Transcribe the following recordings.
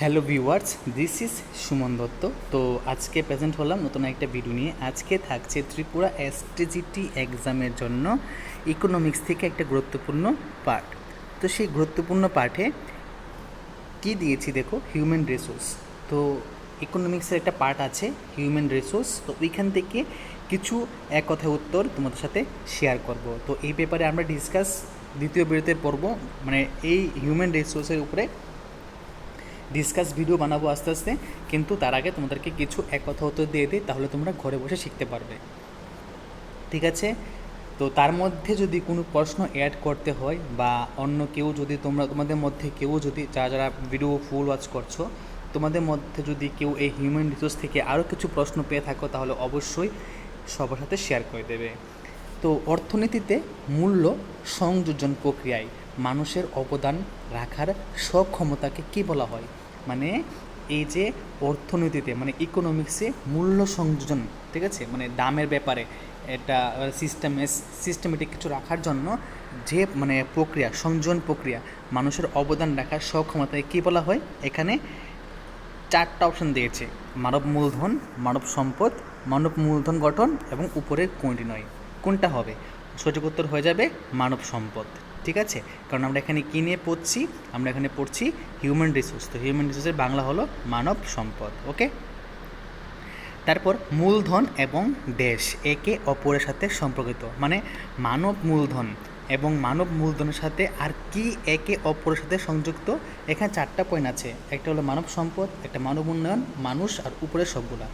Hello viewers this is Suman Dutta. তো আজকে present হলাম নতুন একটা ভিডিও নিয়ে। আজকে থাকছে ত্রিপুরা এসটিজিটি এক্সামের জন্য ইকোনমিক্স থেকে একটা গুরুত্বপূর্ণ পার্ট তো সেই গুরুত্বপূর্ণ পার্টে কি দিয়েছি দেখো? হিউম্যান রিসোর্স তো ইকোনমিক্সের একটা পার্ট আছে হিউম্যান রিসোর্স তো ওইখান থেকে কিছু এক কথায় উত্তর তোমাদের সাথে শেয়ার করব। তো এই ব্যাপারে আমরা ডিসকাস দ্বিতীয় বিরতির পর্ব মানে এই হিউম্যান রিসোর্সের উপরে ডিসকাস ভিডিও বানাবো আস্তে আস্তে, কিন্তু তার আগে তোমাদেরকে কিছু এক কথা উত্তর দিয়ে দিই, তাহলে তোমরা ঘরে বসে শিখতে পারবে। ঠিক আছে? তো তার মধ্যে যদি কোনো প্রশ্ন অ্যাড করতে হয় বা অন্য কেউ যদি তোমরা, তোমাদের মধ্যে কেউ যদি যারা যারা ভিডিও ফুল ওয়াচ করছ, তোমাদের মধ্যে যদি কেউ এই হিউম্যান রিসোর্স থেকে আরও কিছু প্রশ্ন পেয়ে থাকো, তাহলে অবশ্যই সবার সাথে শেয়ার করে দেবে। তো অর্থনীতিতে মূল্য সংযোজন প্রক্রিয়ায় মানুষের অবদান রাখার সক্ষমতাকে কি বলা হয়? মানে এই যে অর্থনীতিতে মানে ইকোনমিক্সে মূল্য সংযোজন, ঠিক আছে? মানে দামের ব্যাপারে এটা সিস্টেমে সিস্টেমেটিক কিছু রাখার জন্য যে মানে প্রক্রিয়া, সংযোজন প্রক্রিয়া, মানুষের অবদান রাখার সক্ষমতাকে কী বলা হয়? এখানে চারটা অপশন দিয়েছে। মানব মূলধন, মানব সম্পদ, মানব মূলধন গঠন এবং উপরের কোনটি নয়? কোনটা হবে? সঠিক উত্তর হয়ে যাবে মানব সম্পদ। ঠিক আছে? কারণ আমরা এখানে কী নিয়ে পড়ছি? আমরা এখানে পড়ছি হিউম্যান রিসোর্স তো হিউম্যান রিসোর্সের বাংলা হলো মানব সম্পদ ওকে তারপর মূলধন এবং দেশ একে অপরের সাথে সম্পর্কিত। মানে মানব মূলধন এবং মানব মূলধনের সাথে আর কি একে অপরের সাথে সংযুক্ত? এখানে চারটা পয়েন্ট আছে। একটা হলো মানব সম্পদ, একটা মানব উন্নয়ন, মানুষ আর উপরের সবগুলা।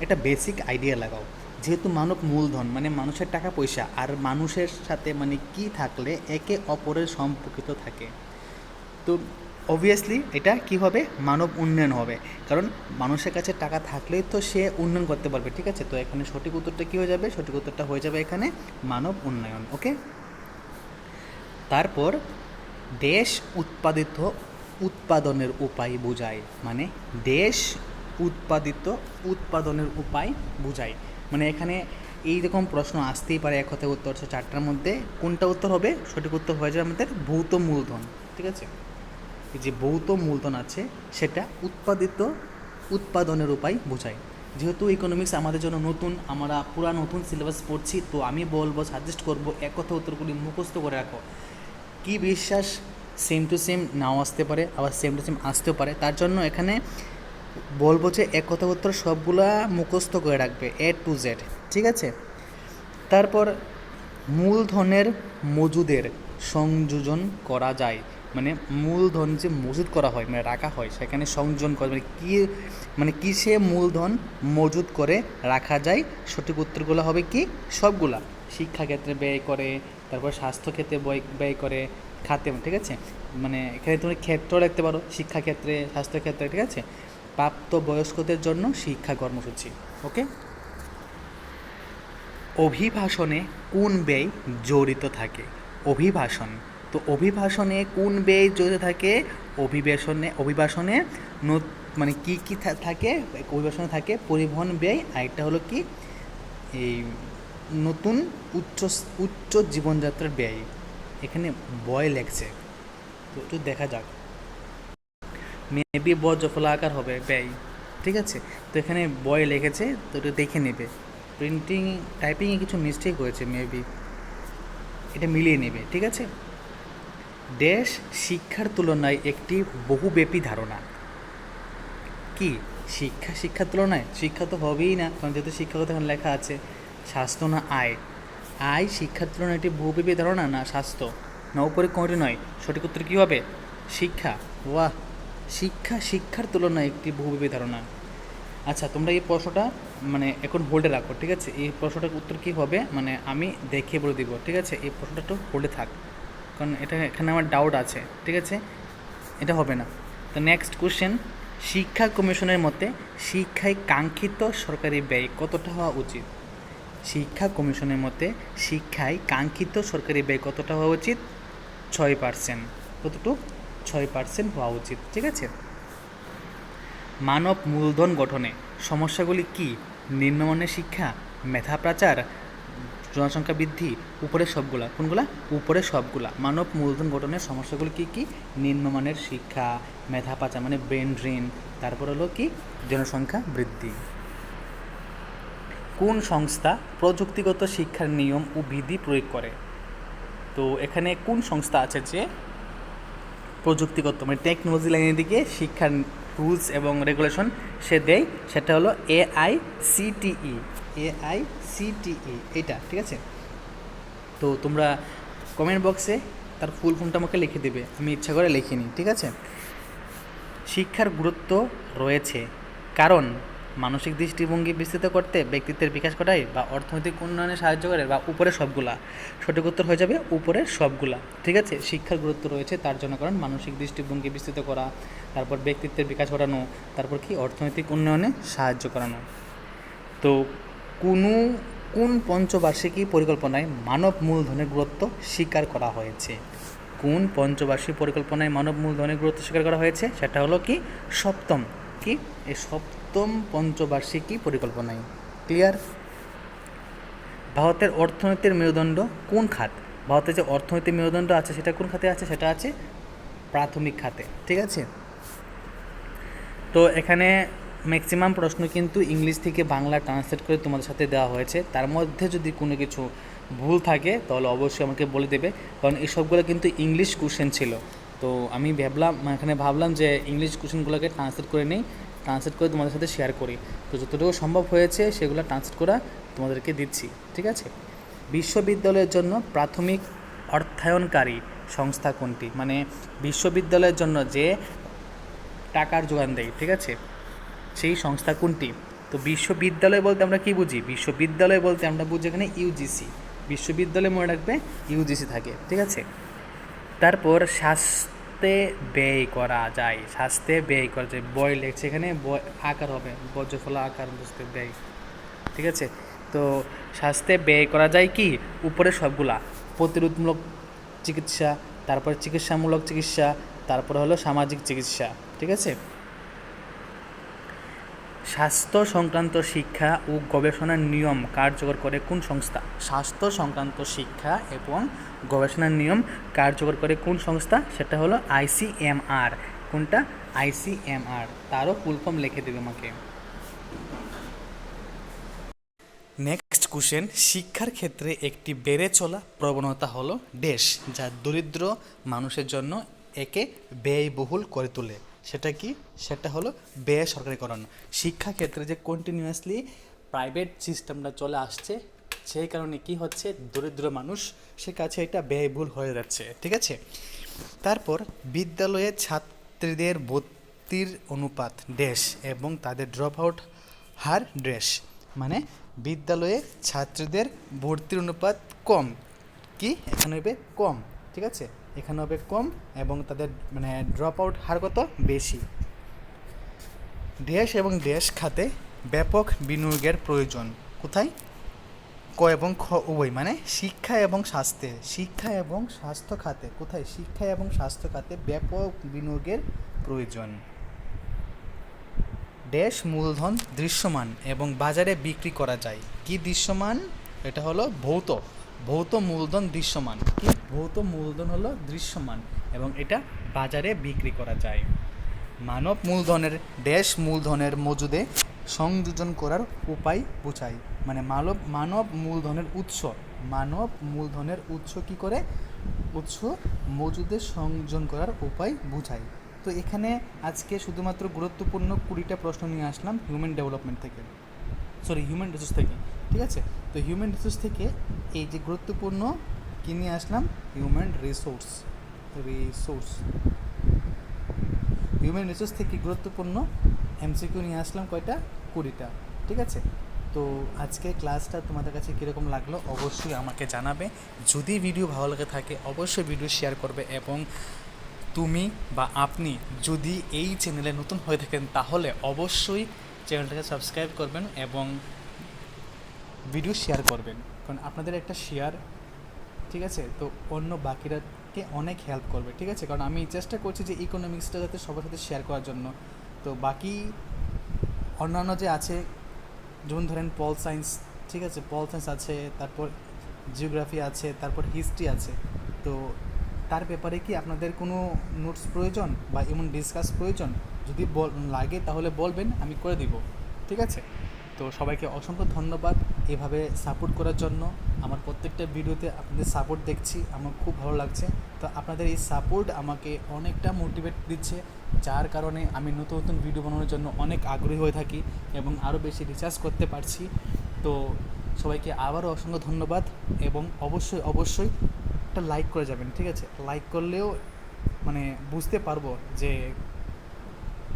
একটা বেসিক আইডিয়া লাগাও। যেহেতু মানব মূলধন মানে মানুষের টাকা পয়সা, আর মানুষের সাথে মানে কি থাকলে একে অপরের সম্পর্কিত থাকে। তো অবভিয়াসলি এটা কি হবে? মানব উন্নয়ন হবে। কারণ মানুষের কাছে টাকা থাকলেই তো সে উন্নয়ন করতে পারবে, ঠিক আছে? তো এখানে সঠিক উত্তরটা কী হয়ে যাবে? সঠিক উত্তরটা হয়ে যাবে এখানে মানব উন্নয়ন ওকে তারপর দেশ উৎপাদিত উৎপাদনের উপায় বোঝায়। মানে দেশ উৎপাদিত উৎপাদনের উপায় বোঝায়। মানে এখানে এই রকম প্রশ্ন আসতেই পারে এক কথায় উত্তর হচ্ছে চারটার মধ্যে কোনটা উত্তর হবে? সঠিক উত্তর হয়ে যাবে আমাদের ভৌত মূলধন, ঠিক আছে? যে ভৌত মূলধন আছে, সেটা উৎপাদিত উৎপাদনের উপায় বোঝায়। যেহেতু ইকোনমিক্স আমাদের জন্য নতুন, আমরা পুরা নতুন সিলেবাস পড়ছি, তো আমি বলব সাজেস্ট করব, এক কথা উত্তরগুলি মুখস্থ করে রাখো। কি বিশ্বাস সেম টু সেম নাও আসতে পারে, আবার সেম টু সেম আসতেও পারে। তার জন্য এখানে বলব যে এক কথা উত্তর সবগুলা মুখস্থ করে রাখবে এ টু জেড ঠিক আছে? তারপর মূলধনের মজুদের সংযোজন করা যায়। মানে মূলধন যে মজুদ করা হয় মানে রাখা হয়, সেখানে সংযোজন করা মানে কী মানে কিসে মূলধন মজুদ করে রাখা যায়, সঠিক উত্তরগুলো হবে কি? সবগুলা। শিক্ষাক্ষেত্রে ব্যয় করে, তারপর স্বাস্থ্যক্ষেত্রে ব্যয় ব্যয় করে, খাতে, ঠিক আছে? মানে এখানে তুমি ক্ষেত্র রাখতে পারো, শিক্ষাক্ষেত্রে, স্বাস্থ্যক্ষেত্রে, ঠিক আছে? প্রাপ্ত বয়স্কদের জন্য শিক্ষা কর্মসূচি, ওকে? অভিভাষণে কোন ব্যয় জড়িত থাকে? অভিভাষণ। তো অভিভাষণে কোন ব্যয় জড়িত থাকে? অভিবেশনে নত- মানে কি কি থাকে? অভিভাষণে থাকে পরিবহন ব্যয় আরেকটা হলো কি? এই নতুন উচ্চ উচ্চ জীবনযাত্রার ব্যয়। এখানে বয় লেগছে তো একটু দেখা যাক। মেবি ব জফলা আকার হবে, ব্যয়, ঠিক আছে? তো এখানে বয় লিখেছে, তো এটা দেখে নেবে। প্রিন্টিং টাইপিংয়ে কিছু মিস্টেক হয়েছে মেবি এটা মিলিয়ে নেবে, ঠিক আছে? দেশ শিক্ষার তুলনায় একটি বহুব্যাপী ধারণা। কি? শিক্ষা, শিক্ষার তুলনায়? শিক্ষা তো হবেই না, কারণ যেহেতু শিক্ষাগত এখন লেখা আছে, স্বাস্থ্য না আয়। আয়, শিক্ষার তুলনায় একটি বহুব্যাপী ধারণা, না স্বাস্থ্য। না উপরে কোনটি নয়, সঠিক উত্তর কী হবে? শিক্ষা। বাহ শিক্ষা, শিক্ষার তুলনায় একটি বহুব্যাপী ধারণা। আচ্ছা তোমরা এই প্রশ্নটা মানে এখন হোল্ডে রাখো, ঠিক আছে? এই প্রশ্নটার উত্তর কী হবে? মানে আমি দেখে বলে দিব, ঠিক আছে? এই প্রশ্নটা একটু হোল্ডে থাক, কারণ এটা, এখানে আমার ডাউট আছে, ঠিক আছে? এটা হবে না। তো নেক্সট কোশ্চেন শিক্ষা কমিশনের মতে শিক্ষায় কাঙ্ক্ষিত সরকারি ব্যয় কতটা হওয়া উচিত? শিক্ষা কমিশনের মতে শিক্ষায় কাঙ্ক্ষিত সরকারি ব্যয় কতটা হওয়া উচিত? ছয় পার্সেন্ট কতটুকু? ছয় পার্সেন্ট হওয়া উচিত, ঠিক আছে? মানব মূলধন গঠনে সমস্যাগুলি কি? নিম্নমানের শিক্ষা, মেধা পাচার জনসংখ্যা বৃদ্ধি, উপরে সবগুলা, কোনগুলা? উপরে সবগুলা। মানব মূলধন গঠনের সমস্যাগুলো কি কি? নিম্নমানের শিক্ষা, মেধা পাচার মানে ব্রেন ড্রেন। তারপর হলো কি? জনসংখ্যা বৃদ্ধি। কোন সংস্থা প্রযুক্তিগত শিক্ষার নিয়ম ও বিধি প্রয়োগ করে? তো এখানে কোন সংস্থা আছে যে প্রযুক্তিগত মানে টেকনোলজি লাইনের দিকে শিক্ষার রুলস এবং রেগুলেশন সে দেয়, সেটা হলো এআই সিটিই এআই সিটিই এটা ঠিক আছে? তো তোমরা কমেন্ট বক্সে তার ফুল ফর্মটা আমাকে লিখে দেবে, আমি ইচ্ছা করে লিখিনি, ঠিক আছে? শিক্ষার গুরুত্ব রয়েছে, কারণ মানসিক দৃষ্টিভঙ্গি বিস্তৃত করতে ব্যক্তিত্বের বিকাশ ঘটায় বা অর্থনৈতিক উন্নয়নে সাহায্য করে বা উপরে সবগুলা। সঠিক উত্তর হয়ে যাবে উপরের সবগুলা। ঠিক আছে? শিক্ষার গুরুত্ব রয়েছে, তার জন্য কারণ মানসিক দৃষ্টিভঙ্গি বিস্তৃত করা, তারপর ব্যক্তিত্বের বিকাশ ঘটানো, তারপর কি? অর্থনৈতিক উন্নয়নে সাহায্য করানো। তো কোনো, কোন পঞ্চবার্ষিকী পরিকল্পনায় মানব মূলধনের গুরুত্ব স্বীকার করা হয়েছে? কোন পঞ্চবার্ষিক পরিকল্পনায় মানব মূলধনের গুরুত্ব স্বীকার করা হয়েছে? সেটা হলো কি? সপ্তম। কি? এই সপ্তম পঞ্চবার্ষিকী পরিকল্পনায়। ক্লিয়ার? ভারতের অর্থনীতির মেরুদণ্ড কোন খাত? ভারতের যে অর্থনৈতিক মেরুদণ্ড আছে, সেটা কোন খাতে আছে? সেটা আছে প্রাথমিক খাতে, ঠিক আছে? তো এখানে ম্যাক্সিমাম প্রশ্ন কিন্তু ইংলিশ থেকে বাংলা ট্রান্সলেট করে তোমাদের সাথে দেওয়া হয়েছে। তার মধ্যে যদি কোনো কিছু ভুল থাকে, তাহলে অবশ্যই আমাকে বলে দেবে। কারণ এই সবগুলো কিন্তু ইংলিশ কোশ্চেন ছিল। তো আমি ভাবলাম, এখানে ভাবলাম যে ইংলিশ কোশ্চেনগুলোকে ট্রান্সলেট করে নিই। ট্রান্সলেট করে তোমাদের সাথে শেয়ার করি। তো যতটুকু সম্ভব হয়েছে, সেগুলো ট্রান্সলেট করা তোমাদেরকে দিচ্ছি, ঠিক আছে? বিশ্ববিদ্যালয়ের জন্য প্রাথমিক অর্থায়নকারী সংস্থা কোনটি? মানে বিশ্ববিদ্যালয়ের জন্য যে টাকার যোগান দেয়, ঠিক আছে? সেই সংস্থা কোনটি? তো বিশ্ববিদ্যালয় বলতে আমরা কি বুঝি? বিশ্ববিদ্যালয় বলতে আমরা বুঝি এখানে ইউজিসি বিশ্ববিদ্যালয় মনে রাখবে ইউজিসি থাকে, ঠিক আছে? তারপর স্বাস্থ্যে ব্যয় করা যায়। স্বাস্থ্যে ব্যয় করা যায়। বয় লেখছে এখানে আকার হবে, বজ্রফলা আকার বুঝতে ব্যয়। ঠিক আছে? তো স্বাস্থ্যে ব্যয় করা যায় কি? উপরে সবগুলা। প্রতিরোধমূলক চিকিৎসা, তারপর চিকিৎসামূলক চিকিৎসা, তারপর হলো সামাজিক চিকিৎসা। ঠিক আছে? স্বাস্থ্য সংক্রান্ত শিক্ষা ও গবেষণার নিয়ম কার্যকর করে কোন সংস্থা? স্বাস্থ্য সংক্রান্ত শিক্ষা এবং গবেষণার নিয়ম কার্যকর করে কোন সংস্থা? সেটা হলো আইসিএমআর কোনটা? আইসিএমআর তারও ফুল ফর্ম লিখে দেবে আমাকে। নেক্সট কোশ্চেন শিক্ষার ক্ষেত্রে একটি বেড়ে চলা প্রবণতা হলো দেশ যা দরিদ্র মানুষের জন্য একে ব্যয়বহুল করে তোলে। সেটা কি? সেটা হলো বেসরকারিকরণ। শিক্ষা ক্ষেত্রে যে কন্টিনিউয়াসলি প্রাইভেট সিস্টেমটা চলে আসছে, সেই কারণে কি হচ্ছে? দরিদ্র মানুষ, সে কাছে এটা ব্যয়বহুল হয়ে যাচ্ছে, ঠিক আছে? তারপর বিদ্যালয়ে ছাত্রীদের ভর্তির অনুপাত, দেশ এবং তাদের ড্রপ আউট হার ড্রেস মানে বিদ্যালয়ে ছাত্রীদের ভর্তির অনুপাত কম। কি? এখানে কম, ঠিক আছে? এখানে হবে কম এবং তাদের মানে ড্রপ আউট হার কত? বেশি। দেশ এবং দেশ খাতে ব্যাপক বিনিয়োগের প্রয়োজন। কোথায়? ক এবং খ উভয় মানে শিক্ষা এবং স্বাস্থ্যে। শিক্ষা এবং স্বাস্থ্য খাতে, কোথায়? শিক্ষা এবং স্বাস্থ্য খাতে ব্যাপক বিনিয়োগের প্রয়োজন। দেশ মূলধন দৃশ্যমান এবং বাজারে বিক্রি করা যায়। কি দৃশ্যমান? এটা হলো ভৌত। ভৌত মূলধন দৃশ্যমান। কি? ভৌত মূলধন হলো দৃশ্যমান এবং এটা বাজারে বিক্রি করা যায়। মানব মূলধনের, দেশ মূলধনের মজুদে সংযোজন করার উপায় বোঝায় মানে মানব মানব মূলধনের উৎস। মানব মূলধনের উৎস কি করে? উৎস মজুদে সংযোজন করার উপায় বোঝায় তো এখানে আজকে শুধুমাত্র গুরুত্বপূর্ণ কুড়িটা প্রশ্ন নিয়ে আসলাম হিউম্যান ডেভেলপমেন্ট থেকে। সরি, হিউম্যান রিসোর্স থেকে। ঠিক আছে? তো হিউম্যান রিসোর্স থেকে এই যে গুরুত্বপূর্ণ কী নিয়ে আসলাম? Human resource resource human resource থেকে গুরুত্বপূর্ণ এমসিকিউ নিয়ে আসলাম কয়টা? কুড়িটা। ঠিক আছে? তো আজকে ক্লাসটা তোমাদের কাছে কীরকম লাগল অবশ্যই আমাকে জানাবে। যদি ভিডিও ভালো লাগে থাকে, অবশ্যই ভিডিও শেয়ার করবে এবং তুমি বা আপনি যদি এই চ্যানেলে নতুন হয়ে থাকেন, তাহলে অবশ্যই চ্যানেলটাকে সাবস্ক্রাইব করবেন এবং ভিডিও শেয়ার করবেন। কারণ আপনাদের একটা শেয়ার ঠিক আছে? তো অন্য বাকিরাকে অনেক হেল্প করবে, ঠিক আছে? কারণ আমি চেষ্টা করছি যে ইকোনমিক্সটা যাতে সবার সাথে শেয়ার করার জন্য। তো বাকি অন্যান্য যে আছে, যেমন ধরেন পল সায়েন্স ঠিক আছে? পল সায়েন্স আছে, তারপর জিওগ্রাফি আছে, তারপর হিস্ট্রি আছে। তো তার ব্যাপারে কি আপনাদের কোনো নোটস প্রয়োজন বা এমন ডিসকাস প্রয়োজন? যদি লাগে তাহলে বলবেন, আমি করে দিব, ঠিক আছে? তো সবাইকে অসংখ্য ধন্যবাদ এভাবে সাপোর্ট করার জন্য। আমার প্রত্যেকটা ভিডিওতে আপনাদের সাপোর্ট দেখছি, আমার খুব ভালো লাগছে। তো আপনাদের এই সাপোর্ট আমাকে অনেকটা মোটিভেট দিচ্ছে, যার কারণে আমি নতুন নতুন ভিডিও বানানোর জন্য অনেক আগ্রহী হয়ে থাকি এবং আরও বেশি রিচার্জ করতে পারছি। তো সবাইকে আবারও অসংখ্য ধন্যবাদ এবং অবশ্যই অবশ্যই একটা লাইক করে যাবেন, ঠিক আছে? লাইক করলেও মানে বুঝতে পারব যে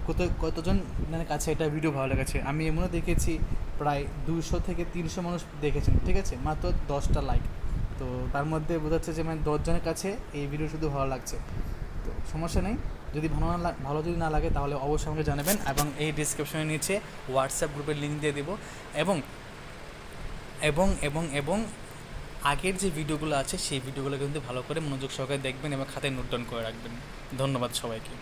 কত, কতজন মানে কাছে এটা ভিডিও ভালো লেগেছে। আমি এমনও দেখেছি প্রায় দুশো থেকে তিনশো মানুষ দেখেছেন, ঠিক আছে? মাত্র দশটা লাইক তো তার মধ্যে বোঝাচ্ছে যে মানে দশজনের কাছে এই ভিডিও শুধু ভালো লাগছে। তো সমস্যা নেই। যদি ভালো না ভালো যদি না লাগে, তাহলে অবশ্যই আমাকে জানাবেন এবং এই ডিসক্রিপশনের নিচে হোয়াটসঅ্যাপ গ্রুপের লিঙ্ক দিয়ে দেবো। এবং এবং এবং এবং আগের যে ভিডিওগুলো আছে, সেই ভিডিওগুলো কিন্তু ভালো করে মনোযোগ সহকারে দেখবেন এবং খাতায় নোট ডাউন করে রাখবেন। ধন্যবাদ সবাইকে।